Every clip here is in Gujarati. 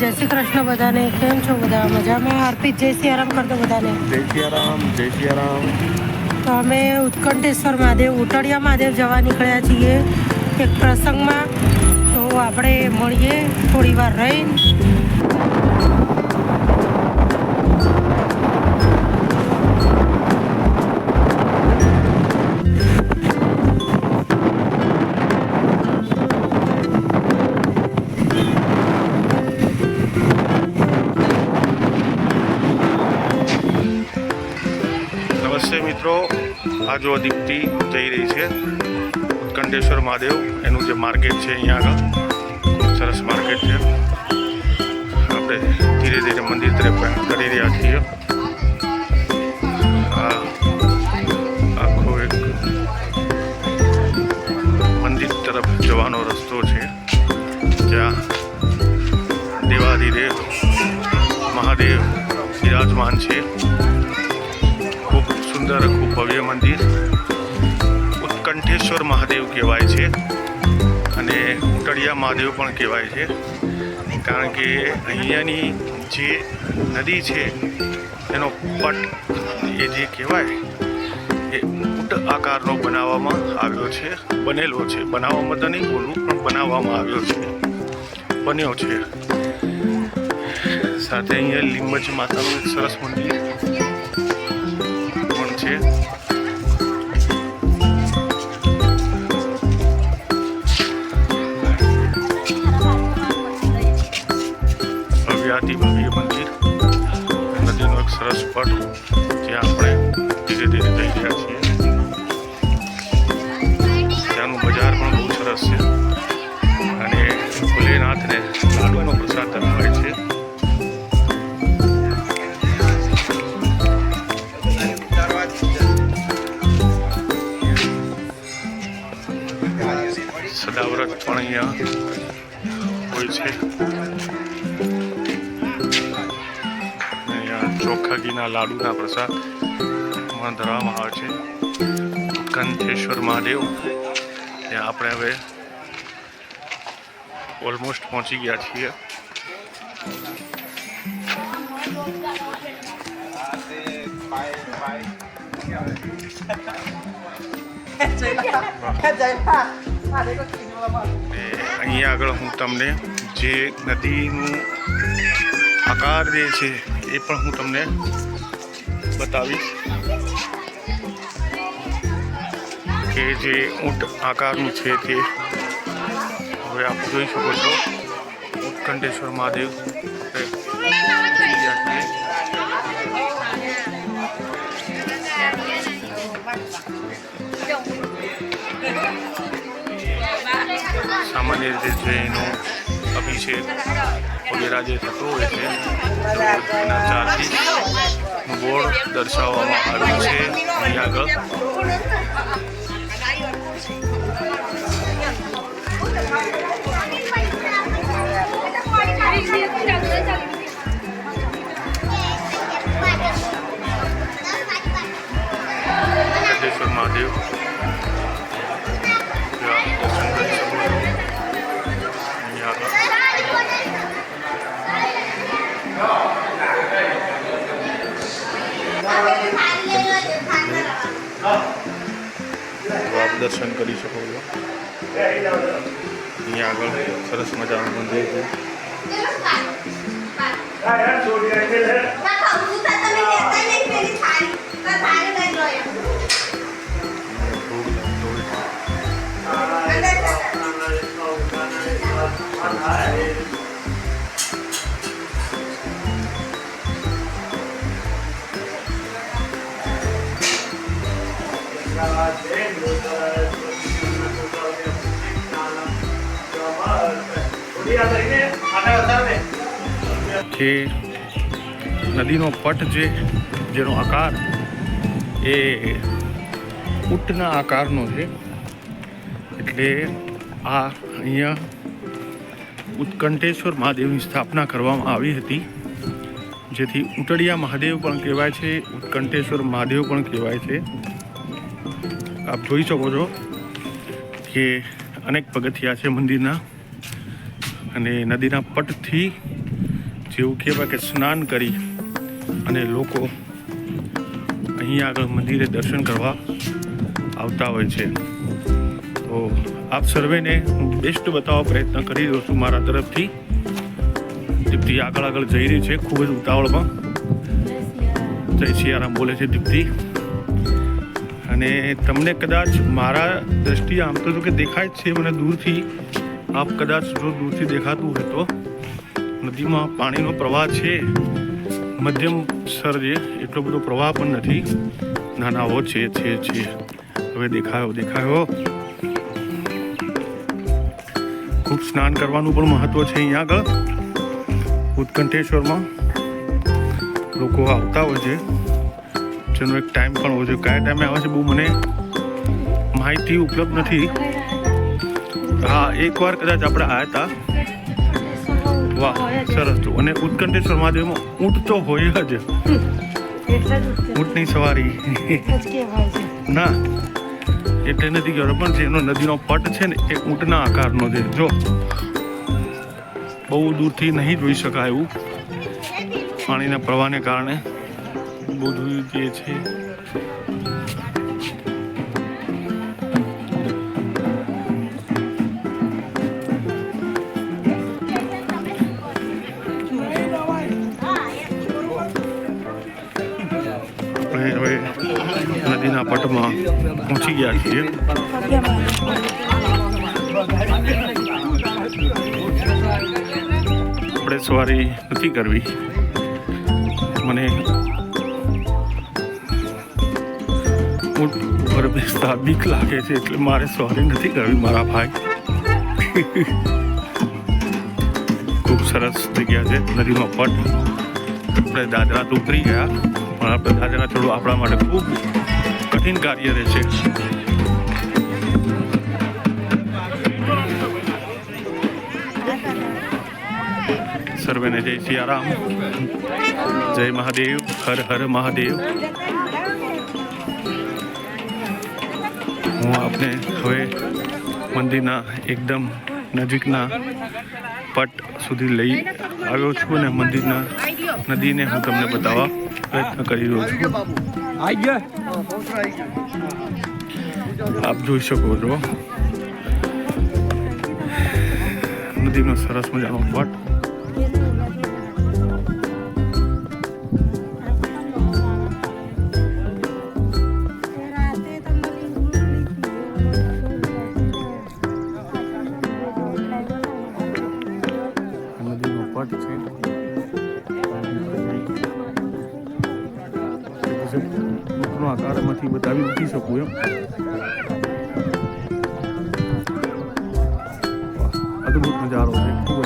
જય શ્રી કૃષ્ણ બધાને. કેમ છો બધા? મજામાં? અર્પિત જય સિયારામ કરતો બધાને. જય સિયારામ જય સિયારામ તો અમે ઉત્કંઠેશ્વર મહાદેવ ઉટડિયા મહાદેવ જવા નીકળ્યા છીએ એક પ્રસંગમાં. તો આપણે મળીએ થોડી વાર રહીને. આ જો દીપ્તિ જઈ રહી છે, ઉત્કંઠેશ્વર મહાદેવ, એનું જે માર્કેટ છે અહીંયા આગળ, સરસ માર્કેટ છે. આપણે ધીરે ધીરે મંદિર તરફ કરી રહ્યા છીએ. આખો એક મંદિર તરફ જવાનો રસ્તો છે. જ્યાં દેવાધિદેવ મહાદેવ વિરાજમાન છે. ખૂબ સુંદર મંદિર ઉત્કંઠેશ્વર મહાદેવ કહેવાય છે અને ઉટળિયા મહાદેવ પણ કહેવાય છે. કારણ કે અહીંયાની જે નદી છે, એનો પટ એ જે કહેવાય, એ ઉટ આકારનો બનાવવામાં આવ્યો છે, બનેલો છે. બનાવવામાં તો નહીં બોલું, પણ બનાવવામાં આવ્યો છે. બન્યો છે. સાથે અહીંયા લીંબજ માતાનું એક સરસ મંદિર પણ છે. ઘીના લાડુના પ્રસાદ ધરાવવામાં આવે છે. કંઠેશ્વર મહાદેવ. ત્યાં આપણે હવે ઓલમોસ્ટ પહોંચી ગયા છીએ. અહીંયા આગળ હું તમને જે નદીનું આકાર જે છે એ પણ હું તમને બતાવીશ કે જે ઊંટ આકારનું છે તે હવે આપ જોઈ શકો છો. ઉત્કંઠેશ્વર મહાદેવ. સામાન્ય રીતે જે એનો અભિષેક વગેરે જે થતો હોય છે. એના ચારથી બોર્ડ દર્શાવવામાં આવ્યું છે. અહીં આગળ મહાદેવ. આપ દર્શન કરી શકો છો. અહીંયા આગળ સરસ મજાનું મંદિર છે. કે નદીનો પટ જે, જેનો આકાર એ ઊંટના આકારનો છે. એટલે આ અહીંયા ઉત્કંઠેશ્વર મહાદેવની સ્થાપના કરવામાં આવી હતી. જેથી ઉટડિયા મહાદેવ પણ કહેવાય છે, ઉત્કંઠેશ્વર મહાદેવ પણ કહેવાય છે. આપ જોઈ શકો છો કે અનેક પગથિયા છે મંદિરના. અને નદીના પટથી જેવું કહેવાય કે સ્નાન કરી અને લોકો અહીંયા આગળ મંદિરે દર્શન કરવા આવતા હોય છે. તો આપ સર્વેને હું બેસ્ટ બતાવવા પ્રયત્ન કરી રહ્યો છું મારા તરફથી. દીપ્તિ આગળ આગળ જઈ રહી છે ખૂબ જ ઉતાવળમાં. જય સિયારામ બોલે છે દીપ્તિ. અને તમને કદાચ મારા દ્રષ્ટિએ આમ તો જો કે દેખાય જ છે, મને દૂરથી આપ કદાચ જો દૂરથી દેખાતું હોય તો નદીમાં પાણીનો પ્રવાહ છે. મધ્યમ સ્તર એટલો બધો પ્રવાહ પણ નથી. નાનાઓ છે છે છે. હવે દેખાયો દેખાયો. ખૂબ સ્નાન કરવાનું પણ મહત્વ છે અહીંયા આગળ. ઉત્કંઠેશ્વરમાં લોકો આવતા હોય છે. જેનો એક ટાઈમ પણ હોય છે. કયા ટાઈમે આવે છે બહુ મને માહિતી ઉપલબ્ધ નથી. હા એકવાર કદાચ આપણે આવ્યા હતા. વાહ સરસ તો અને ઉત્કંઠેશ્વર મહાદેવમાં ઊંટ તો હોય જ. ઊંટની સવારી. છે. ના એટલે નથી ગયો પણ જેનો નદીનો પટ છે ને એ ઊંટના આકારનો છે. જો બહુ દૂરથી નહીં જોઈ શકાય એવું. પાણીના પ્રવાહને કારણે. બધું જે છે આપણે સવારી નથી કરવી. મને ઊંટ ઉપર બીક લાગે છે, એટલે મારે સવારી નથી કરવી, મારા ભાઈ. ખૂબ સરસ જગ્યા છે, નદીમાં પટ. આપણે દાદરા તો ઉતરી ગયા, પણ આપણે દાદરા થોડું આપણા માટે ખૂબ કઠિન કાર્ય રહેશે. સર્વેને જય સિયારામ. જય મહાદેવ, હર હર મહાદેવ. હું આપને હવે મંદિરના એકદમ નજીકના પટ સુધી લઈ આવ્યો છું અને મંદિરના નદીને હું તમને બતાવવા પ્રયત્ન કરી રહ્યો છું. આપ જોઈ શકો છો. નદીનો સરસ મજાનો પટ પટ છે ઊંટનો આકારમાંથી બતાવી નથી શકું એમ. અદભુત નજારો છે. ખૂબ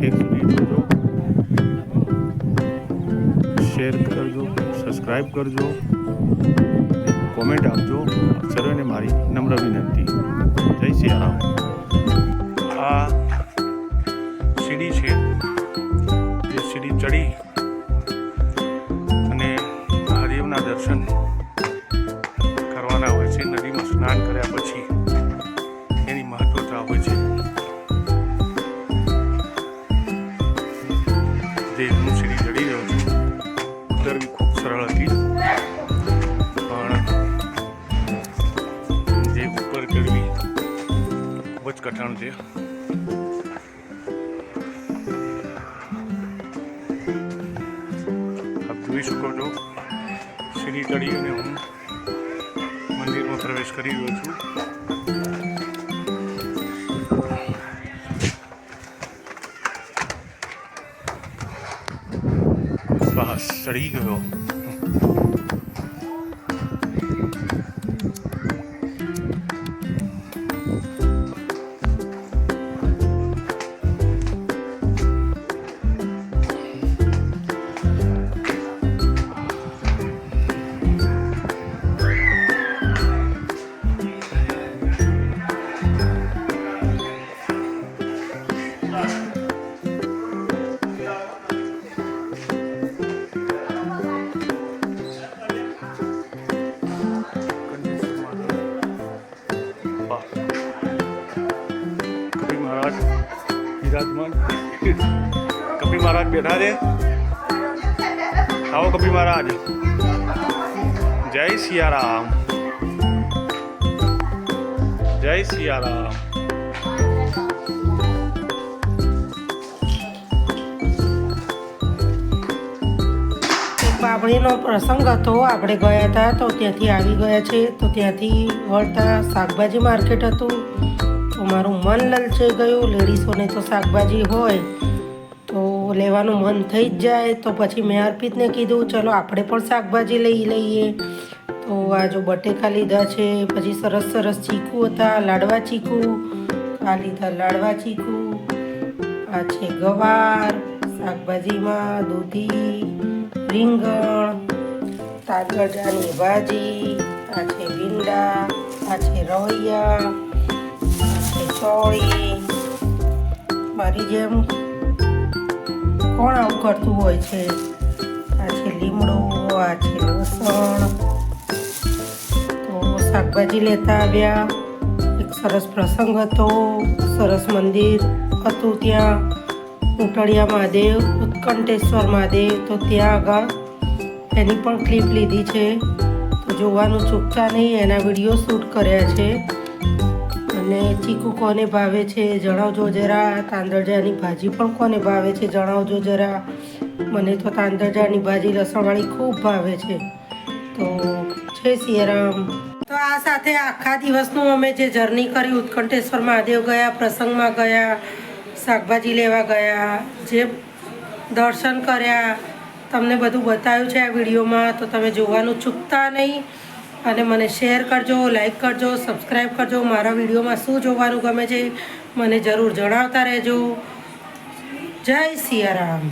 છેક સુધી જોજો. શેર કરજો સબસ્ક્રાઈબ કરજો. કોમેન્ટ આપજો. આપ સર્વેને મારી નમ્ર જ કઠણ છે. આપ જોઈ શકો છો, સીડી ચડી અને હું મંદિરમાં પ્રવેશ કરી રહ્યો છું. બસ ચડી બેઠા છે આવો કપિલ મહારાજ જય સિયારામ. જય સિયારામ. બાબળીનો પ્રસંગ હતો. આપણે ગયા હતા તો ત્યાંથી આવી ગયા છે. તો ત્યાંથી વળતા શાકભાજી માર્કેટ હતું. તો મારું મન લલચાઈ ગયું. લેડીઝોને તો શાકભાજી હોય. લેવાનું મન થઈ જ જાય, તો પછી મેં અર્પિતને કીધું, ચલો, આપણે પણ શાકભાજી લઈ લઈએ. તો આ જો બટેકા લીધા છે, પછી સરસ સરસ ચીકુ હતા, લાડવા ચીકુ, આ લીધા લાડવા ચીકુ, આ છે ગવાર, શાકભાજીમાં દૂધી, રીંગણ તાંદળજાની ભાજી, આ છે ભીંડા, આ છે રવૈયા, આ ચોળી, મારી જેમ કોણ આવું કરતું હોય છે? આ છે લીમડો, આ છે લસણ. તો શાકભાજી લેતા આવ્યા. એક સરસ પ્રસંગ હતો. સરસ મંદિર હતું ત્યાં. ઉટળિયા મહાદેવ, ઉત્કંઠેશ્વર મહાદેવ. તો ત્યાં આગળ એની પણ ક્લિપ લીધી છે. તો જોવાનું ચૂકતા નહીં, એના વીડિયો શૂટ કર્યા છે. અને ચીકુ કોને ભાવે છે જણાવજો જરા. તાંદળજાની ભાજી પણ કોને ભાવે છે જણાવજો જરા. મને તો તાંદળજાની ભાજી લસણવાળી ખૂબ ભાવે છે. તો જય સિયારામ. તો આ સાથે આખા દિવસનું અમે જે જર્ની કરી ઉત્કંઠેશ્વર મહાદેવ ગયા, પ્રસંગમાં ગયા, શાકભાજી લેવા ગયા, જે દર્શન કર્યા. તમને બધું બતાવ્યું છે આ વિડીયોમાં, તો તમે જોવાનું ચૂકતા નહીં. અને મને શેર કરજો લાઈક કરજો સબસ્ક્રાઈબ કરજો. મારા વિડીયોમાં શું જોવાનું ગમે છે, મને જરૂર જણાવતા રહેજો. જય સિયારામ.